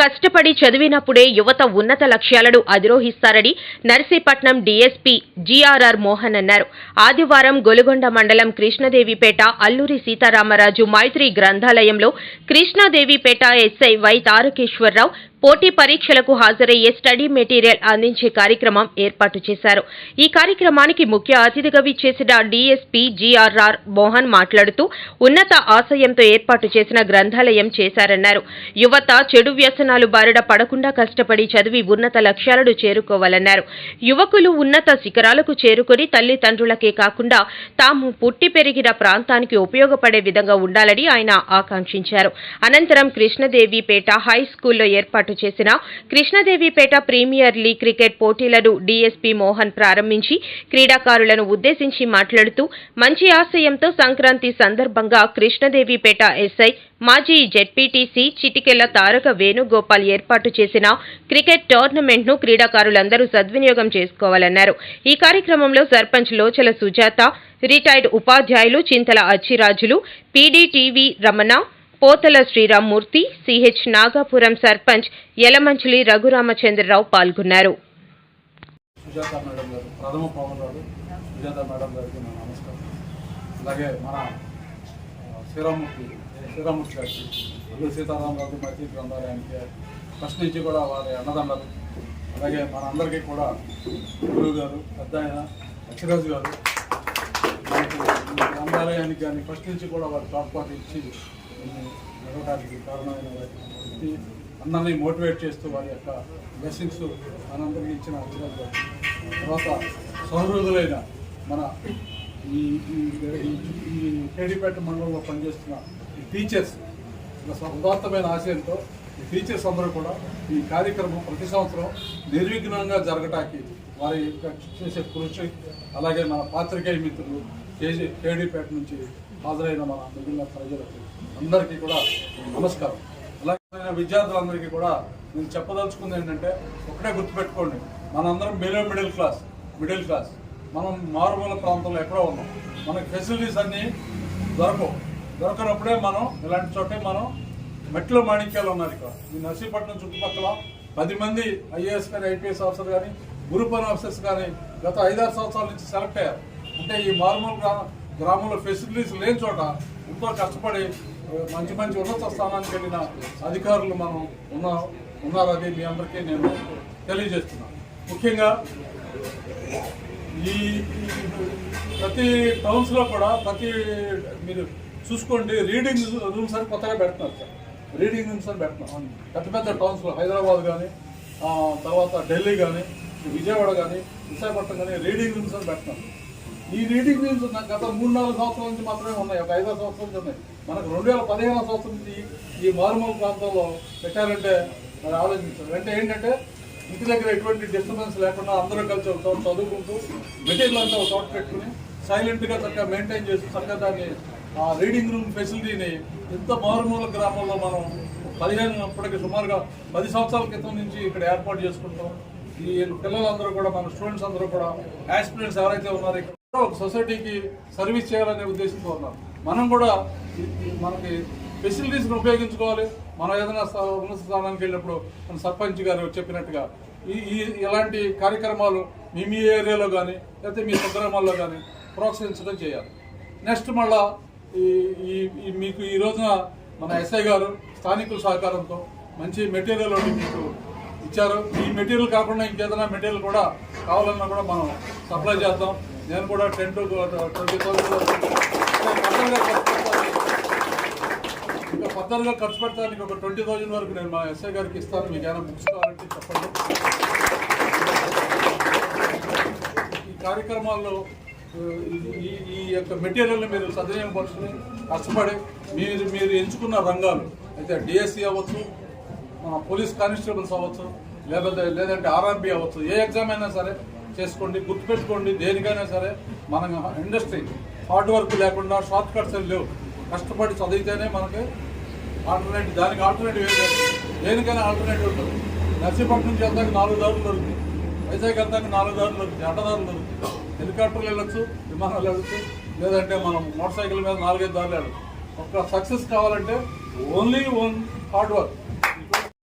కష్టపడి చదివినప్పుడే యువత ఉన్నత లక్ష్యాలను అధిరోహిస్తారని నర్సీపట్నం డీఎస్పీ జీఆర్ఆర్ మోహన్ అన్నారు. ఆదివారం గొలుగొండ మండలం కృష్ణదేవిపేట అల్లూరి సీతారామరాజు మైత్రి గ్రంథాలయంలో కృష్ణాదేవిపేట ఎస్ఐ వై తారకేశ్వరరావు పోటీ పరీక్షలకు హాజరయ్యే స్టడీ మెటీరియల్ అందించే కార్యక్రమం ఏర్పాటు చేశారు. ఈ కార్యక్రమానికి ముఖ్య అతిథిగా విచ్చేసిన డీఎస్పీ జీఆర్ఆర్ మోహన్ మాట్లాడుతూ ఉన్నత ఆశయంతో ఏర్పాటు చేసిన గ్రంథాలయం చేశారన్నారు. యువత చెడు వ్యసనాలు బారిన పడకుండా కష్టపడి చదివి ఉన్నత లక్ష్యాలను చేరుకోవాలన్నారు. యువకులు ఉన్నత శిఖరాలకు చేరుకొని తల్లిదండ్రులకే కాకుండా తాము పుట్టి పెరిగిన ప్రాంతానికి ఉపయోగపడే విధంగా ఉండాలని ఆయన ఆకాంక్షించారు. అనంతరం కృష్ణదేవిపేట హై స్కూల్లో ఏర్పాటు చేసిన కృష్ణదేవిపేట ప్రీమియర్ లీగ్ క్రికెట్ పోటీలను డీఎస్పీ మోహన్ ప్రారంభించి క్రీడాకారులను ఉద్దేశించి మాట్లాడుతూ మంచి ఆశయంతో సంక్రాంతి సందర్భంగా కృష్ణదేవిపేట ఎస్ఐ మాజీ జెడ్పీటీసీ చిటికెళ్ళ తారక వేణుగోపాల్ ఏర్పాటు చేసిన క్రికెట్ టోర్నమెంట్ను క్రీడాకారులందరూ సద్వినియోగం చేసుకోవాలన్నారు. ఈ కార్యక్రమంలో సర్పంచ్ లోచల సుజాత రిటైర్డ్ ఉపాధ్యాయులు చింతల అచ్చిరాజులు పీడీటీవీ రమణ పోతల శ్రీరామ్మూర్తి సిహెచ్ నాగాపురం సర్పంచ్ యలమంచిలి రఘురామచంద్రరావు పాల్గొన్నారు. అలాగే మన శ్రీరామూర్తి శ్రీరామూర్తి గారికి అల్లు సీతారామరాజు గ్రంథాలయానికి ఫస్ట్ నుంచి కూడా వారి అలాగే మన అందరికీ కూడా గురువు గారు పెద్ద ఆయన అక్షరాజు గారు గ్రంథాలయానికి కానీ ఫస్ట్ నుంచి కూడా వారు తోడ్పాటు ఇచ్చి జరగడానికి కారణమైన వ్యక్తి. అందరినీ మోటివేట్ చేస్తూ వారి యొక్క బ్లెస్సింగ్స్ మనందరికీ ఇచ్చిన అక్షరాజు తర్వాత సౌహృదులైన మన ఈ ఈ- కేడీపేట కేడిపేట మండలంలో పనిచేస్తున్న ఈ టీచర్స్ ఒక ఉదాత్తమైన ఆశయంతో ఈ టీచర్స్ అందరూ కూడా ఈ కార్యక్రమం ప్రతి సంవత్సరం నిర్విఘ్నంగా జరగటానికి వారి యొక్క చేసే కృషి అలాగే మన పాత్రికేయ మిత్రులు కేజీ కేడీపేట నుంచి హాజరైన మన మిగిలిన ప్రజలకు అందరికీ కూడా నమస్కారం. అలాగే విద్యార్థులందరికీ కూడా నేను చెప్పదలుచుకుంది ఏంటంటే ఒకటే గుర్తుపెట్టుకోండి మనందరం below middle class middle class. మనం మారుమూల ప్రాంతంలో ఎక్కడో ఉన్నాం. మనకి ఫెసిలిటీస్ అన్నీ దొరకవు. దొరకనప్పుడే మనం ఇలాంటి చోటే మనం మెట్లు మాణిక్యాలు ఉన్నారు ఇక్కడ. ఈ నర్సీపట్నం చుట్టుపక్కల పది మంది ఐఏఎస్ కానీ ఐపీఎస్ ఆఫీసర్ కానీ గ్రూప్ వన్ ఆఫీసర్స్ కానీ గత ఐదారు సంవత్సరాల నుంచి సెలెక్ట్ అయ్యారు. అంటే ఈ మారుమూల గ్రామంలో ఫెసిలిటీస్ లేని చోట ఎంతో కష్టపడి మంచి మంచి ఉన్నత స్థానానికి వెళ్ళిన అధికారులు మనం ఉన్న ఉన్నారు అది మీ అందరికీ నేను తెలియజేస్తున్నాను. ముఖ్యంగా ఈ ప్రతి టౌన్స్లో కూడా ప్రతి మీరు చూసుకోండి రీడింగ్ రూమ్స్ అని కొత్తగా పెడుతున్నారు సార్. రీడింగ్ రూమ్స్ అని పెడుతున్నాం పెద్ద పెద్ద టౌన్స్లో హైదరాబాద్ కానీ తర్వాత ఢిల్లీ కానీ విజయవాడ కానీ విశాఖపట్నం కానీ రీడింగ్ రూమ్స్ అని పెడుతున్నాం ఈ రీడింగ్ రూమ్స్ గత మూడు నాలుగు సంవత్సరాల నుంచి మాత్రమే ఉన్నాయి. ఒక ఐదారు సంవత్సరాల నుంచి ఉన్నాయి. మనకు రెండు వేల పదిహేను సంవత్సరం నుంచి ఈ మారుమూల ప్రాంతంలో పెట్టారంటే మరి ఆలోచించారు అంటే ఏంటంటే ఇంటి దగ్గర ఎటువంటి డిస్టర్బెన్స్ లేకుండా అందరూ కలిసి ఒక చోట చదువుకుంటూ మెటీరియల్ అంతా ఒక చోట పెట్టుకుని సైలెంట్గా చక్కగా మెయింటైన్ చేస్తూ చక్కగా దాన్ని ఆ రీడింగ్ రూమ్ ఫెసిలిటీని ఇంత మారుమూల గ్రామంలో మనం పదిహేను అప్పటికి సుమారుగా పది సంవత్సరాల క్రితం నుంచి ఇక్కడ ఏర్పాటు చేసుకుంటాం. ఈ పిల్లలందరూ కూడా మన స్టూడెంట్స్ అందరూ కూడా యాస్పిరెంట్స్ ఎవరైతే ఉన్నారో సొసైటీకి సర్వీస్ చేయాలనే ఉద్దేశంతో ఉన్నాం. మనం కూడా మనకి ఫెసిలిటీస్ని ఉపయోగించుకోవాలి. మనం ఏదైనా ఉన్న ఉన్నత స్థానానికి వెళ్ళినప్పుడు మన సర్పంచ్ గారు చెప్పినట్టుగా ఈ ఈ ఇలాంటి కార్యక్రమాలు మీ మీ ఏరియాలో కానీ లేకపోతే మీ స్వగ్రామాల్లో కానీ ప్రోత్సహించడం చేయాలి. నెక్స్ట్ మళ్ళా ఈ ఈ మీకు ఈ రోజున మన ఎస్ఐ గారు స్థానికుల సహకారంతో మంచి మెటీరియల్ మీకు ఇచ్చారు. ఈ మెటీరియల్ కాకుండా ఇంకేదైనా మెటీరియల్ కూడా కావాలన్నా కూడా మనం సప్లై చేస్తాం. నేను కూడా టెన్ టు ట్వంటీ థౌసండ్ ఇంకా పద్దరుగా ఖర్చు పెడతానికి ఒక ట్వంటీ థౌజండ్ వరకు నేను మా ఎస్ఐ గారికి ఇస్తాను. మీకు ఏమైనా బుక్స్ కావాలంటే చెప్పండి. ఈ కార్యక్రమాల్లో ఈ- ఈ యొక్క మెటీరియల్ని మీరు సద్వినియోగపరుచుకుని కష్టపడి మీరు మీరు ఎంచుకున్న రంగాలు అయితే డిఎస్సి అవ్వచ్చు పోలీస్ కానిస్టేబుల్స్ అవ్వచ్చు లేకపోతే లేదంటే ఆర్ఆర్బి అవ్వచ్చు ఏ ఎగ్జామ్ అయినా సరే చేసుకోండి గుర్తుపెట్టుకోండి దేనికైనా సరే మన ఇండస్ట్రీ హార్డ్ వర్క్ లేకుండా షార్ట్ కట్స్ ఏం లేవు. కష్టపడి చదివితేనే మనకి ఆల్టర్నేటివ్ దానికి ఆల్టర్నేటివ్ ఏంటంటే దేనికైనా ఆల్టర్నేటివ్ ఉంటుంది. నర్సీపట్నం నుంచి వెళ్తాక నాలుగు దారులు దొరుకుతాయి. వైజాగ్ వెళ్తాక నాలుగు దారులు దొరుకుతాయి అడ్డదారులు దొరుకుతాయి. హెలికాప్టర్లు వెళ్ళొచ్చు విమానాలు వెళ్ళొచ్చు లేదంటే మనం మోటార్ సైకిల్ మీద నాలుగైదు దారులు వెళ్ళచ్చు. ఒక సక్సెస్ కావాలంటే ఓన్లీ ఓన్ హార్డ్ వర్క్.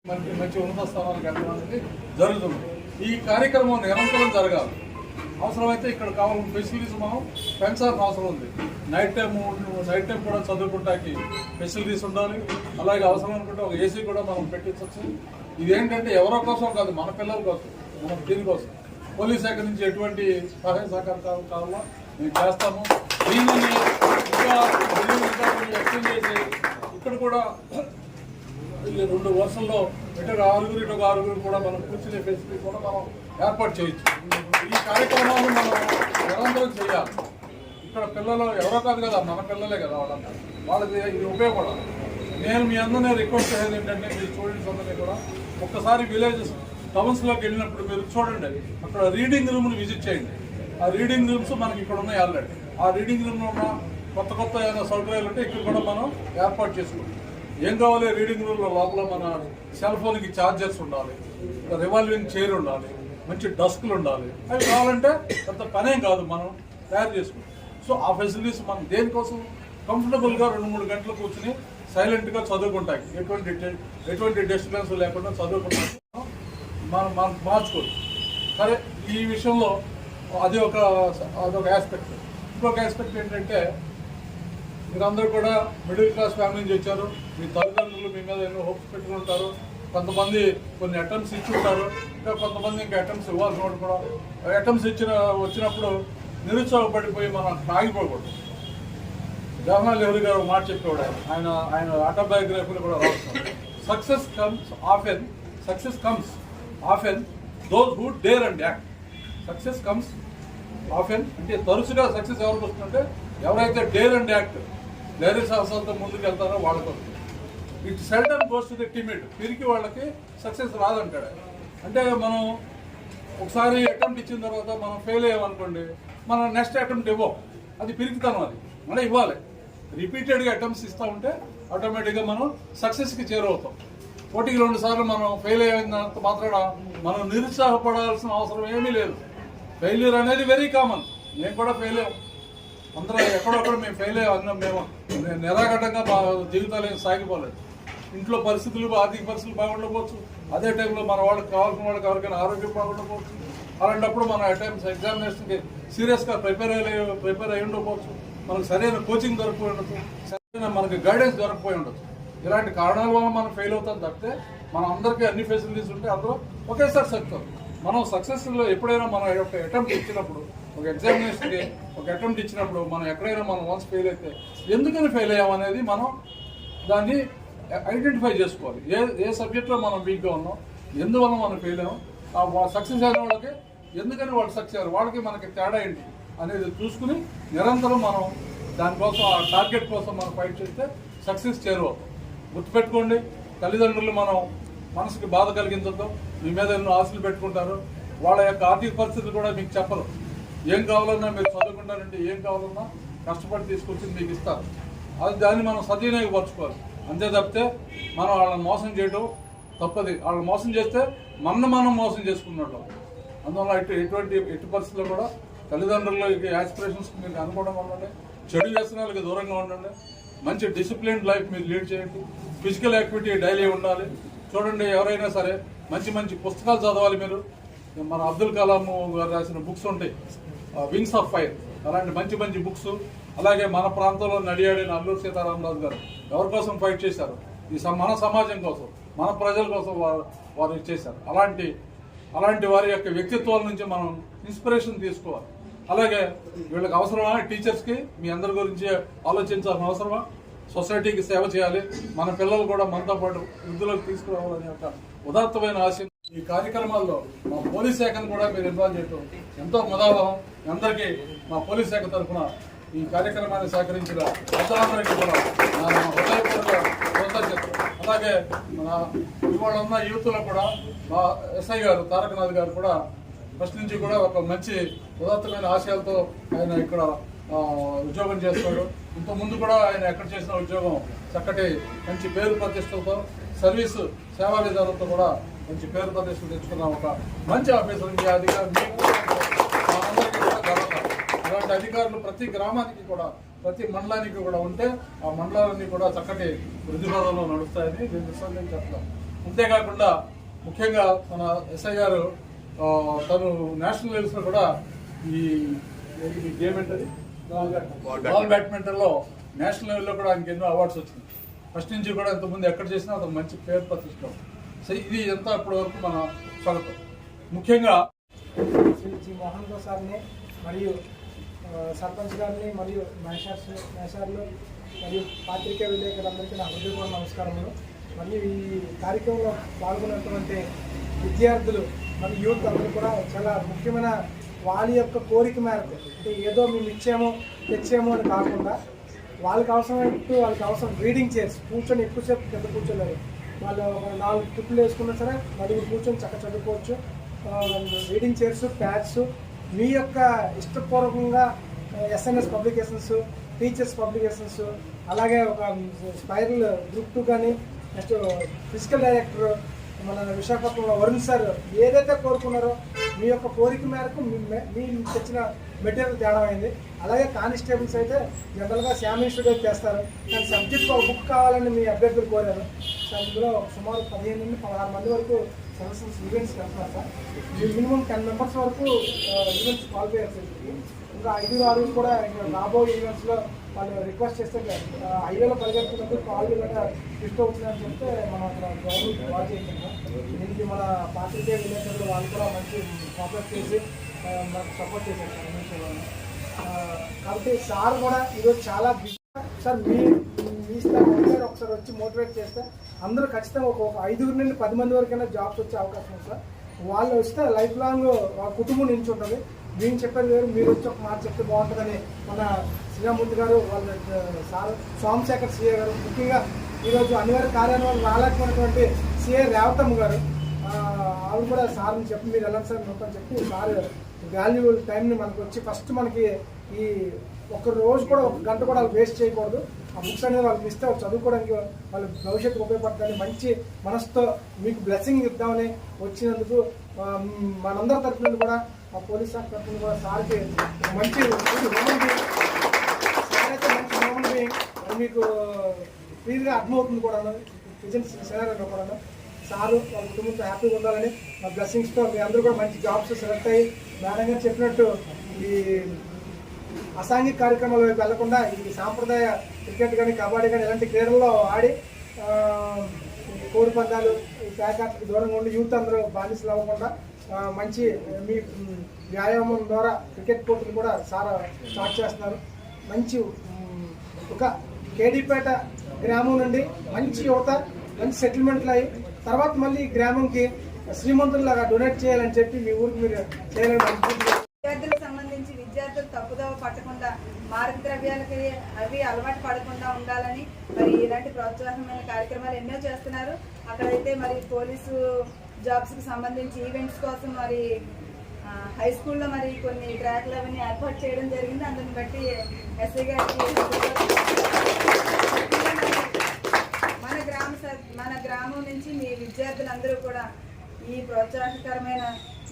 మంచి మంచి ఉన్నత స్థానాలకు వెళ్ళడం అనేది జరుగుతుంది. ఈ కార్యక్రమం నిరంతరం జరగాలి. అవసరమైతే ఇక్కడ కావాలని ఫెసిలిటీస్ మనం పెంచాల్సిన అవసరం ఉంది. నైట్ టైం నైట్ టైం కూడా చదువుకుంటానికి ఫెసిలిటీస్ ఉండాలి. అలాగే అవసరం అనుకుంటే ఒక ఏసీ కూడా మనం పెట్టించవచ్చు ఇదేంటంటే ఎవరో కోసం కాదు మన పిల్లల కోసం మన దీనికోసం పోలీస్ శాఖ నుంచి ఎటువంటి సహాయ సహకారం కావాలో? మేము చేస్తాము. దీనిని ఇంకా ఎక్స్టెండ్ చేసి ఇక్కడ కూడా రెండు వర్షంలో ఇటు ఆరుగురు ఇటు ఒక ఆరుగురు కూడా మనం కూర్చునే ఫెసిలిటీ కూడా మనం ఏర్పాటు చేయొచ్చు. ఈ కార్యక్రమాలు మనం నిరంతరం చేయాలి. ఇక్కడ పిల్లలు ఎవరో కాదు కదా మన పిల్లలే కదా వాళ్ళంతా. వాళ్ళకి ఇది ఉపయోగపడాలి. నేను మీ అందరినీ రిక్వెస్ట్ చేసేది ఏంటంటే మీ స్టూడెంట్స్ అందరినీ కూడా ఒక్కసారి విలేజెస్ టౌన్స్లోకి వెళ్ళినప్పుడు మీరు చూడండి అక్కడ రీడింగ్ రూమ్ని విజిట్ చేయండి. ఆ రీడింగ్ రూమ్స్ మనకి ఇక్కడ ఉన్నాయి ఆల్రెడీ. ఆ రీడింగ్ రూమ్లో ఉన్న కొత్త కొత్త ఏదైనా సౌకర్యాలు ఉంటే ఇక్కడ కూడా మనం ఏర్పాటు చేసుకుంటాం ఏం కావాలి? రీడింగ్ రూమ్లో లోపల మన సెల్ ఫోన్కి ఛార్జర్స్ ఉండాలి రివాల్వింగ్ చైర్ ఉండాలి మంచి డస్క్లు ఉండాలి. అవి కావాలంటే అంత పనేం కాదు మనం తయారు చేసుకుంటాం. సో ఆ ఫెసిలిటీస్ మనం దేనికోసం? కంఫర్టబుల్గా రెండు మూడు గంటలు కూర్చుని సైలెంట్గా చదువుకుంటాయి. ఎటువంటి ఎటువంటి డిస్టర్బెన్స్ లేకుండా చదువుకుంటాం. మనం మనం మార్చుకోవచ్చు సరే ఈ విషయంలో అది ఒక అదొక ఆస్పెక్ట్ ఇంకొక ఆస్పెక్ట్ ఏంటంటే మీరందరూ కూడా మిడిల్ క్లాస్ ఫ్యామిలీ నుంచి వచ్చారు. మీ తల్లిదండ్రులు మీ మీద ఎన్నో హోప్స్ పెట్టుకుని ఉంటారు. కొంతమంది కొన్ని అటెంప్ట్స్ ఇచ్చి ఉంటారు. ఇంకా కొంతమంది ఇంకా అటెంప్ట్స్ ఇవ్వాల్సిన వాళ్ళు కూడా అటెంప్ట్స్ ఇచ్చిన వచ్చినప్పుడు నిరుత్సాహపడిపోయి మనం ఆగిపోకూడదు. జవహర్లాల్ నెహ్రూ గారు మాట చెప్పేవాడు. ఆయన ఆయన ఆటోబయోగ్రఫీలు కూడా రాస్తారు success comes often success comes often those who dare and act success comes often అంటే తరచుగా సక్సెస్ ఎవరికి వస్తుందంటే ఎవరైతే డేర్ అండ్ యాక్ట్ ధైర్య సాహసాలతో ముందుకు వెళ్తారో వాళ్ళకి it seldom goes to the timid పిరికి వాళ్ళకి సక్సెస్ రాదంటాడు. అంటే మనం ఒకసారి అటెంప్ట్ ఇచ్చిన తర్వాత మనం ఫెయిల్ అయ్యామనుకోండి మనం నెక్స్ట్ అటెంప్ట్ ఇవ్వం. అది పిరికితనం అది. మళ్ళీ ఇవ్వాలి. రిపీటెడ్గా అటెంప్ట్స్ ఇస్తూ ఉంటే ఆటోమేటిక్గా మనం సక్సెస్కి చేరవుతాం పోటీకి రెండు సార్లు మనం ఫెయిల్ అయినంత మాత్రాన మనం నిరుత్సాహపడాల్సిన అవసరం ఏమీ లేదు. ఫెయిల్యూర్ అనేది వెరీ కామన్ నేను కూడా ఫెయిల్ అయ్యాం అందరూ ఎక్కడొక్కడ మేము ఫెయిల్ అయ్యాం మేము ని- నిరాఘటంగా మా జీవితాలు ఏం సాగిపోలేదు. ఇంట్లో పరిస్థితులు ఆర్థిక పరిస్థితులు బాగుండకపోవచ్చు. అదే టైంలో మన వాళ్ళకి కావాల్సిన వాళ్ళకి ఎవరికైనా ఆరోగ్యం బాగుండకపోవచ్చు. అలాంటప్పుడు మనం అట్ ఎగ్జామినేషన్కి సీరియస్గా ప్రిపేర్ అయ్యే ప్రిపేర్ అయి ఉండకపోవచ్చు. మనకు సరైన కోచింగ్ దొరకపోయి ఉండొచ్చు. సరైన మనకి గైడెన్స్ దొరకపోయి ఉండొచ్చు. ఇలాంటి కారణాల వల్ల మనం ఫెయిల్ అవుతాం తప్పితే మనం అందరికీ అన్ని ఫెసిలిటీస్ ఉంటే అందరూ ఒకేసారి సక్సెస్ మనం సక్సెస్లో ఎప్పుడైనా మనం యొక్క అటెంప్ట్ ఇచ్చినప్పుడు ఒక ఎగ్జామినేషన్కి ఒక అటెంప్ట్ ఇచ్చినప్పుడు మనం ఎక్కడైనా మనం వన్స్ ఫెయిల్ అయితే ఎందుకని ఫెయిల్ అయ్యామనేది మనం దాన్ని ఐడెంటిఫై చేసుకోవాలి. ఏ ఏ సబ్జెక్ట్లో మనం వీక్గా ఉన్నాం ఎందువల్ల మనం ఫెయిల్ అయ్యాం ఆ సక్సెస్ అయిన వాళ్ళకి ఎందుకని వాళ్ళు సక్సెస్ అయ్యారు వాళ్ళకి మనకి తేడా ఏంటి అనేది చూసుకుని నిరంతరం మనం దానికోసం ఆ టార్గెట్ కోసం మనం ఫైట్ చేస్తే సక్సెస్ చేరువవుతాం. గుర్తుపెట్టుకోండి తల్లిదండ్రులు మనం మనసుకి బాధ కలిగించద్దాం మీ మీద ఎన్నో ఆశలు పెట్టుకుంటారు వాళ్ళ యొక్క ఆర్థిక పరిస్థితులు కూడా మీకు చెప్పరు. ఏం కావాలన్నా మీరు చదువుకుంటారంటే ఏం కావాలన్నా కష్టపడి తీసుకొచ్చి మీకు ఇస్తారు. అది దాన్ని మనం సద్వినియోగపరచుకోవాలి అంతే తప్పితే మనం వాళ్ళని మోసం చేయడం తప్పది. వాళ్ళని మోసం చేస్తే మన మనం మోసం చేసుకున్నట్టు. అందువల్ల ఇటు ఎటువంటి ఎటు పరిస్థితుల్లో కూడా తల్లిదండ్రులకి యాస్పిరేషన్స్ మీరు అనుకోవడం ఉండండి. చెడు వ్యసనాలకు దూరంగా ఉండండి. మంచి డిసిప్లిన్ లైఫ్ మీరు లీడ్ చేయండి. ఫిజికల్ యాక్టివిటీ డైలీ ఉండాలి. చూడండి ఎవరైనా సరే మంచి మంచి పుస్తకాలు చదవాలి మీరు. మన అబ్దుల్ కలాం గారు రాసిన బుక్స్ ఉంటాయి. వింగ్స్ ఆఫ్ ఫైర్ అలాంటి మంచి మంచి బుక్స్ అలాగే మన ప్రాంతంలో నడియాడిన అల్లూరు సీతారామరాజు గారు ఎవరి కోసం ఫైట్ చేశారు? ఈ మన సమాజం కోసం మన ప్రజల కోసం వారు వారు చేశారు. అలాంటి అలాంటి వారి యొక్క వ్యక్తిత్వాల నుంచి మనం ఇన్స్పిరేషన్ తీసుకోవాలి. అలాగే వీళ్ళకి అవసరమా? టీచర్స్కి మీ అందరి గురించి ఆలోచించాల్సిన అవసరమా? సొసైటీకి సేవ చేయాలి. మన పిల్లలు కూడా మనతో పాటు వృద్ధులకు తీసుకురావాలనే ఒక ఉదాత్తమైన ఆశయం ఈ కార్యక్రమాల్లో మా పోలీస్ శాఖను కూడా మీరు ఇన్వాల్వ్ చేయటం ఎంతో మదాభావం అందరికీ మా పోలీస్ శాఖ తరఫున ఈ కార్యక్రమాన్ని సహకరించిన పెద్దలందరికీ కూడా నా హృదయపూర్వక కృతజ్ఞతలు. అలాగే మన ఇవాళ ఉన్న యూత్లో కూడా మా ఎస్ఐ గారు తారకనాథ్ గారు కూడా ఫస్ట్ నుంచి కూడా ఒక మంచి ఉదాత్తమైన ఆశయాలతో ఆయన ఇక్కడ ఉద్యోగం చేస్తాడు. ఇంతకుముందు ముందు కూడా ఆయన ఎక్కడ చేసిన ఉద్యోగం చక్కటి మంచి పేరు ప్రతిష్టలతో సర్వీసు సేవా విధానంతో కూడా మంచి పేరు ప్రతిష్టలు తెచ్చుకున్న. ఒక మంచి ఆఫీసర్ ఈ అధికారి మీకు మా అందరికీ కూడా గర్వత ఇలాంటి అధికారులు ప్రతి గ్రామానికి కూడా ప్రతి మండలానికి కూడా ఉంటే ఆ మండలాలన్నీ కూడా చక్కటి వృద్ధిపదంలో నడుస్తాయని దీని నిస్సందేహం చెప్తాం అంతేకాకుండా ముఖ్యంగా మన ఎస్ఐ గారు తను నేషనల్ లెవెల్స్లో కూడా ఈ గేమ్ ఏంటది? Ball badminton. లో నేషనల్ లెవెల్లో కూడా ఆయనకి ఎన్నో అవార్డ్స్ వచ్చినాయి. ఫస్ట్ నుంచి కూడా ఇంతకుముందు ఎక్కడ చేసినా అది మంచి పేరు ప్రతిష్టం సో ఇది ఎంత ఇప్పటి వరకు మన స్వాగతం. ముఖ్యంగా శ్రీ జి మోహన్ గౌడ్ సార్ని మరియు సర్పంచ్ గారిని మరియు మహేషార్స్ మహేషార్లు మరియు పాత్రికేయ విలేకరులందరికీ నా హృదయపూర్వ నమస్కారములు. మరియు ఈ కార్యక్రమంలో పాల్గొన్నటువంటి విద్యార్థులు మరియు యూత్ అందరూ కూడా చాలా ముఖ్యమైన వాళ్ళ యొక్క కోరిక మేరకు అంటే ఏదో మేము ఇచ్చామో తెచ్చామో అని కాకుండా వాళ్ళకి అవసరమైనట్టు వాళ్ళకి అవసరం రీడింగ్ చైర్స్. కూర్చొని ఎక్కువసేపు కింద కూర్చోలేరు. వాళ్ళు ఒక నాలుగు ట్రిప్పులు వేసుకున్నా సరే నలుగురు కూర్చొని చక్క చదువుకోవచ్చు. రీడింగ్ చైర్స్ ప్యాడ్స్ మీ యొక్క ఇష్టపూర్వకంగా ఎస్ఎన్ఎస్ పబ్లికేషన్స్ టీచర్స్ పబ్లికేషన్స్ అలాగే ఒక స్పైరల్ గ్రూప్ టూ కానీ నెక్స్ట్ ఫిజికల్ డైరెక్టర్ మన విశాఖపట్నంలో వరుణ్ సార్ ఏదైతే కోరుకున్నారో మీ యొక్క కోరిక మేరకు మీ తెచ్చిన మెటీరియల్ తేడా అయింది. అలాగే కానిస్టేబుల్స్ అయితే జనరల్గా శామ్ ఇన్స్టిట్యూట్ చేస్తారు. కానీ సబ్జెక్ట్ ఒక బుక్ కావాలని మీ అభ్యర్థులు కోరారు. సార్ అందులో సుమారు పదిహేను నుండి పదహారు మంది వరకు సదస్సు ఈవెంట్స్ వెళ్తున్నారు సార్. మినిమం టెన్ మెంబర్స్ వరకు ఈవెంట్స్ క్వాలిఫై అవుతుంది ఇంకా ఐదు ఆరు కూడా ఇంకా రాబోయే ఈవెంట్స్లో వాళ్ళు రిక్వెస్ట్ చేస్తే ఆ, హైవేలో పరిగెత్తున్నప్పుడు కాళ్ళు గట్రా ట్విస్ట్ అవుతుందని చెప్తే మనం అక్కడ గవర్నమెంట్ కాల్ చేస్తున్నాం. దీనికి మన పార్టీ విలేకరులు వాళ్ళు కూడా మంచి కోఆపరేట్ చేసి మనకు సపోర్ట్ చేశారు సార్ అన్ని కాబట్టి సార్ కూడా ఈరోజు చాలా బిజీ సార్ మీ మీ స్థాయి ఒకసారి వచ్చి మోటివేట్ చేస్తే అందరూ ఖచ్చితంగా ఒక ఐదుగురు నుండి పది మంది వరకైనా జాబ్స్ వచ్చే అవకాశం ఉంది సార్. వాళ్ళు వస్తే లైఫ్ లాంగ్ కుటుంబం నుంచి ఉంటుంది మేము చెప్పేది వేరు మీరు వచ్చి ఒక మాట చెప్తే బాగుంటుందని మన శ్రీరామూర్తి గారు వాళ్ళ సార్ సోమశేఖర్ సీఏ గారు ముఖ్యంగా ఈరోజు అనివార్య కార్యాలయం రాలేకపోయినటువంటి సీఏ రేవతమ్మ గారు ఆవిడ కూడా సార్ని చెప్పి మీరు వెళ్ళండి సార్ మొత్తం చెప్పి సార్ వాల్యుబుల్ టైంని మనకు వచ్చి ఫస్ట్ మనకి ఈ ఒక రోజు కూడా ఒక గంట కూడా వాళ్ళు వేస్ట్ చేయకూడదు. ఆ బుక్స్ అనేది వాళ్ళకి ఇస్తే వాళ్ళు చదువుకోవడానికి వాళ్ళ భవిష్యత్తు ఉపయోగపడతాయని మంచి మనసుతో మీకు బ్లెస్సింగ్ ఇద్దామని వచ్చినందుకు మనందరి తరఫున కూడా ఆ పోలీస్ శాఖ తరఫున కూడా సార్కి మంచి హ్యూమన్ బీయింగ్ సార్ అయితే మంచి మీకు ఫ్రీగా అర్థమవుతుంది కూడా ప్రజెంట్ సినారీలో కూడా సారు వాళ్ళ కుటుంబంతో హ్యాపీగా ఉండాలని మా బ్లెస్సింగ్స్తో మీ అందరూ కూడా మంచి జాబ్స్ సెలెక్ట్ అయ్యి మేడం గారు చెప్పినట్టు ఈ అసాంఘిక కార్యక్రమాల వైపు వెళ్ళకుండా ఈ సాంప్రదాయ క్రికెట్ కానీ కబడ్డీ కానీ ఇలాంటి క్రీడల్లో ఆడి కోడి పందాలు ఈ దూరంగా ఉండి యూత్ అందరూ బానిసలు అవ్వకుండా మంచి మీ వ్యాయామం ద్వారా క్రికెట్ కోర్టులు కూడా సార్ స్టార్ట్ చేస్తున్నారు. మంచి ఒక కేడీపేట గ్రామం నుండి మంచి యువత మంచి సెటిల్మెంట్లు అయ్యి తర్వాత మళ్ళీ ఈ గ్రామంకి శ్రీమంతుల్లాగా డొనేట్ చేయాలని చెప్పి మీ ఊరికి మీరు చేయాలని అనుకుంటున్నారు విద్యార్థులకు సంబంధించి విద్యార్థులు తప్పుదోవ పట్టకుండా మారక ద్రవ్యాలకి అవి అలవాటు పడకుండా ఉండాలని మరి ఇలాంటి ప్రోత్సాహమైన కార్యక్రమాలు ఎన్నో చేస్తున్నారు. అక్కడైతే మరి పోలీసు జాబ్స్కి సంబంధించి ఈవెంట్స్ కోసం మరి హై స్కూల్లో మరి కొన్ని ట్రాక్లు అవన్నీ ఏర్పాటు చేయడం జరిగింది. అందుని బట్టి ఎస్ఐ గారికి మన గ్రామ మన గ్రామం నుంచి మీ విద్యార్థులందరూ కూడా ఈ ప్రోత్సాహకరమైన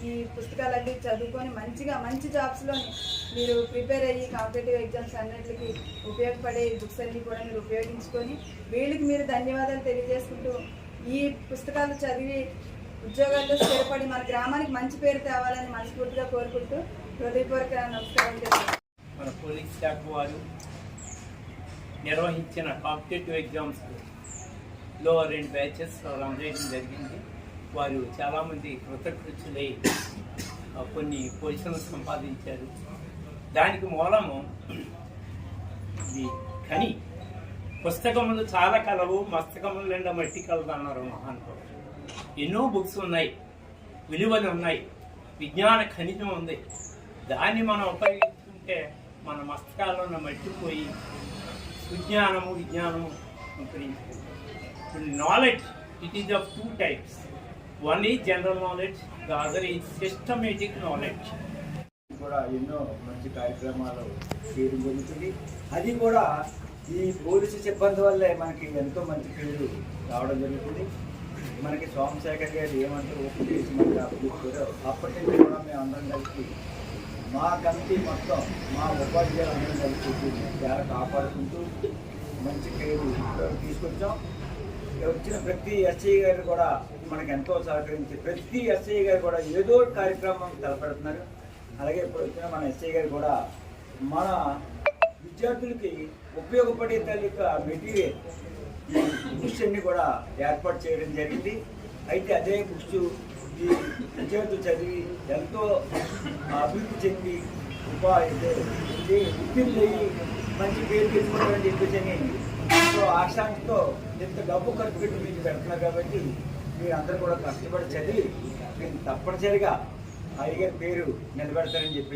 ఈ పుస్తకాలన్నీ చదువుకొని మంచిగా మంచి జాబ్స్లోని మీరు ప్రిపేర్ అయ్యి కాంపిటేటివ్ ఎగ్జామ్స్ అన్నింటికి ఉపయోగపడే బుక్స్ అన్నీ కూడా మీరు ఉపయోగించుకొని వీళ్ళకి మీరు ధన్యవాదాలు తెలియజేసుకుంటూ ఈ పుస్తకాలు చదివి ఉద్యోగాల్లో స్థిరపడి మన గ్రామానికి మంచి పేరు తేవాలని మనస్ఫూర్తిగా కోరుకుంటూ హృదయపూర్వక నమస్కారం మన పోలీస్ శాఖ వారు నిర్వహించిన కాంపిటేటివ్ ఎగ్జామ్స్ లో రెండు బ్యాచెస్ రన్ చేయడం జరిగింది. వారు చాలామంది కృతకృత్యులై కొన్ని పొజిషన్లు సంపాదించారు. దానికి మూలము ఇది కని. పుస్తకములు చాలా కలవు మస్తకములు నిండా మట్టి కలదు అన్నారు మహానుభావులు ఎన్నో బుక్స్ ఉన్నాయి విలువలు ఉన్నాయి విజ్ఞాన ఖనిజం ఉంది. దాన్ని మనం ఉపయోగించుకుంటే మన మస్తకాల్లో ఉన్న మట్టిపోయి సుజ్ఞానము విజ్ఞానము knowledge it is of two types one is general knowledge the other is systematic knowledge కూడా ఎన్నో మంచి కార్యక్రమాలు చేయడం జరుగుతుంది. అది కూడా ఈ పోలీసు సిబ్బంది వల్లే మనకి ఎంతో మంచి పేరు రావడం జరుగుతుంది. మనకి సోమశేఖర్ గారు ఏమంటూ ఓపెన్ చేసి మనకి అప్పచెప్పారో అప్పటి నుంచి కూడా మేము అందరం కలిసి మా కమిటీ మొత్తం మా ఉపాధ్యాయులు అందరం కలిసి చాలా కాపాడుకుంటూ మంచి పేరు తీసుకొచ్చాం. వచ్చిన ప్రతి ఎస్ఐ గారు కూడా మనకు ఎంతో సహకరించి ప్రతి ఎస్ఐ గారు కూడా ఏదో కార్యక్రమం తలపెడుతున్నారు. అలాగే ఇప్పుడు వచ్చిన మన ఎస్ఐ గారు కూడా మన విద్యార్థులకి ఉపయోగపడే తాలూకా మెటీరియల్ బుక్స్ అన్ని కూడా ఏర్పాటు చేయడం జరిగింది. అయితే అదే బుక్స్ ఈ విద్యార్థులు చదివి ఎంతో అభివృద్ధి చెంది ఉపాధి ఉత్తీర్ణయ్యి మంచి పేరు తెచ్చుకోవాలని చెప్పేసి అని ఆశాంతితో ఇంత డబ్బు ఖర్చు పెట్టి మీకు పెడుతున్నారు కాబట్టి మీరు కూడా కష్టపడి చదివి మీరు తప్పనిసరిగా అయ్యగారి పేరు నిలబెడతారని చెప్పి